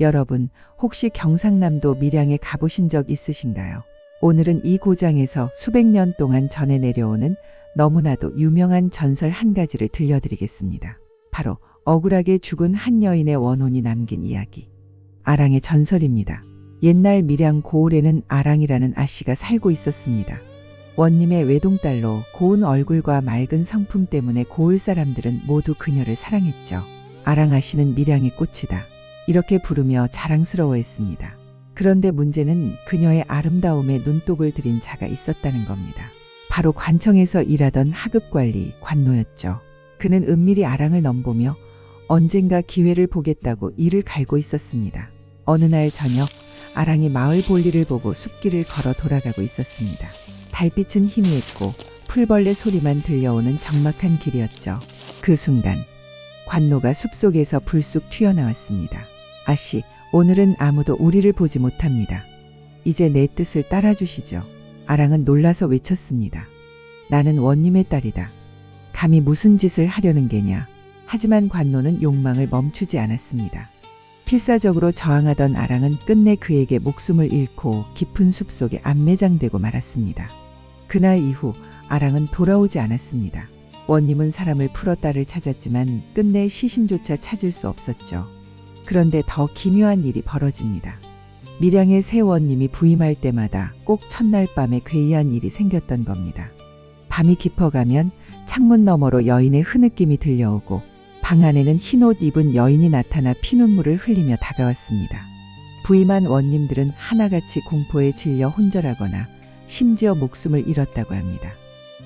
여러분, 혹시 경상남도 밀양에 가보신 적 있으신가요? 오늘은 이 고장에서 수백 년 동안 전해 내려오는 너무나도 유명한 전설 한 가지를 들려드리겠습니다. 바로 억울하게 죽은 한 여인의 원혼이 남긴 이야기. 아랑의 전설입니다. 옛날 밀양 고을에는 아랑이라는 아씨가 살고 있었습니다. 원님의 외동딸로 고운 얼굴과 맑은 성품 때문에 고을 사람들은 모두 그녀를 사랑했죠. 아랑 아씨는 밀양의 꽃이다. 이렇게 부르며 자랑스러워했습니다. 그런데 문제는 그녀의 아름다움에 눈독을 들인 자가 있었다는 겁니다. 바로 관청에서 일하던 하급 관리 관노였죠. 그는 은밀히 아랑을 넘보며 언젠가 기회를 보겠다고 이를 갈고 있었습니다. 어느 날 저녁 아랑이 마을 볼일을 보고 숲길을 걸어 돌아가고 있었습니다. 달빛은 희미했고 풀벌레 소리만 들려오는 적막한 길이었죠. 그 순간 관노가 숲속에서 불쑥 튀어나왔습니다. 아씨, 오늘은 아무도 우리를 보지 못합니다. 이제 내 뜻을 따라주시죠. 아랑은 놀라서 외쳤습니다. 나는 원님의 딸이다. 감히 무슨 짓을 하려는 게냐. 하지만 관노는 욕망을 멈추지 않았습니다. 필사적으로 저항하던 아랑은 끝내 그에게 목숨을 잃고 깊은 숲속에 안매장되고 말았습니다. 그날 이후 아랑은 돌아오지 않았습니다. 원님은 사람을 딸을 찾았지만 끝내 시신조차 찾을 수 없었죠. 그런데 더 기묘한 일이 벌어집니다. 밀양의 새 원님이 부임할 때마다 꼭 첫날 밤에 괴이한 일이 생겼던 겁니다. 밤이 깊어가면 창문 너머로 여인의 흐느낌이 들려오고 방 안에는 흰 옷 입은 여인이 나타나 피눈물을 흘리며 다가왔습니다. 부임한 원님들은 하나같이 공포에 질려 혼절하거나 심지어 목숨을 잃었다고 합니다.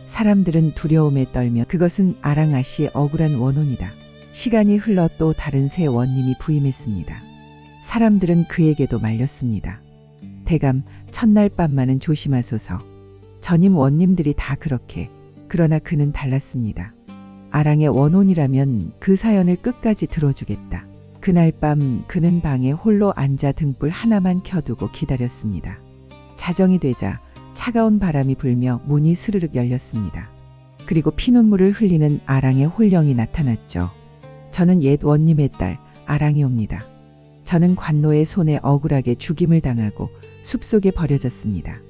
사람들은 두려움에 떨며 그것은 아랑아 씨의 억울한 원혼이다. 시간이 흘러 또 다른 새 원님이 부임했습니다. 사람들은 그에게도 말렸습니다. 대감 첫날 밤만은 조심하소서. 전임 원님들이 다 그렇게 그러나 그는 달랐습니다. 아랑의 원혼이라면 그 사연을 끝까지 들어주겠다. 그날 밤 그는 방에 홀로 앉아 등불 하나만 켜두고 기다렸습니다. 자정이 되자 차가운 바람이 불며 문이 스르륵 열렸습니다. 그리고 피눈물을 흘리는 아랑의 홀령이 나타났죠. 저는 옛 원님의 딸 아랑이옵니다. 저는 관노의 손에 억울하게 죽임을 당하고 숲속에 버려졌습니다.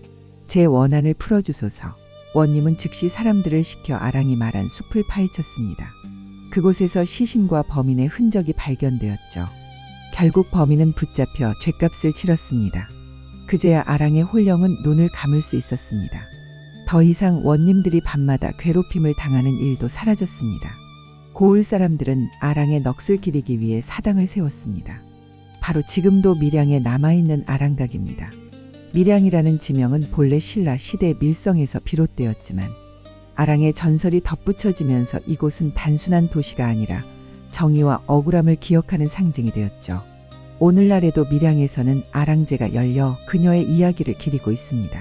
제 원한을 풀어주소서. 원님은 즉시 사람들을 시켜 아랑이 말한 숲을 파헤쳤습니다. 그곳에서 시신과 범인의 흔적이 발견되었죠. 결국 범인은 붙잡혀 죗값을 치렀습니다. 그제야 아랑의 홀령은 눈을 감을 수 있었습니다. 더 이상 원님들이 밤마다 괴롭힘을 당하는 일도 사라졌습니다. 고을 사람들은 아랑의 넋을 기리기 위해 사당을 세웠습니다. 바로 지금도 밀양에 남아있는 아랑각입니다. 밀양이라는 지명은 본래 신라 시대 밀성에서 비롯되었지만 아랑의 전설이 덧붙여지면서 이곳은 단순한 도시가 아니라 정의와 억울함을 기억하는 상징이 되었죠. 오늘날에도 밀양에서는 아랑제가 열려 그녀의 이야기를 기리고 있습니다.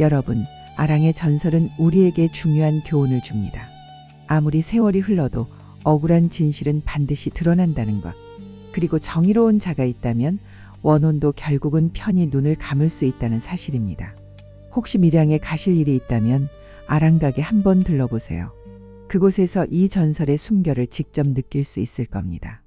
여러분, 아랑의 전설은 우리에게 중요한 교훈을 줍니다. 아무리 세월이 흘러도 억울한 진실은 반드시 드러난다는 것. 그리고 정의로운 자가 있다면 원혼도 결국은 편히 눈을 감을 수 있다는 사실입니다. 혹시 밀양에 가실 일이 있다면 아랑각에 한번 들러보세요. 그곳에서 이 전설의 숨결을 직접 느낄 수 있을 겁니다.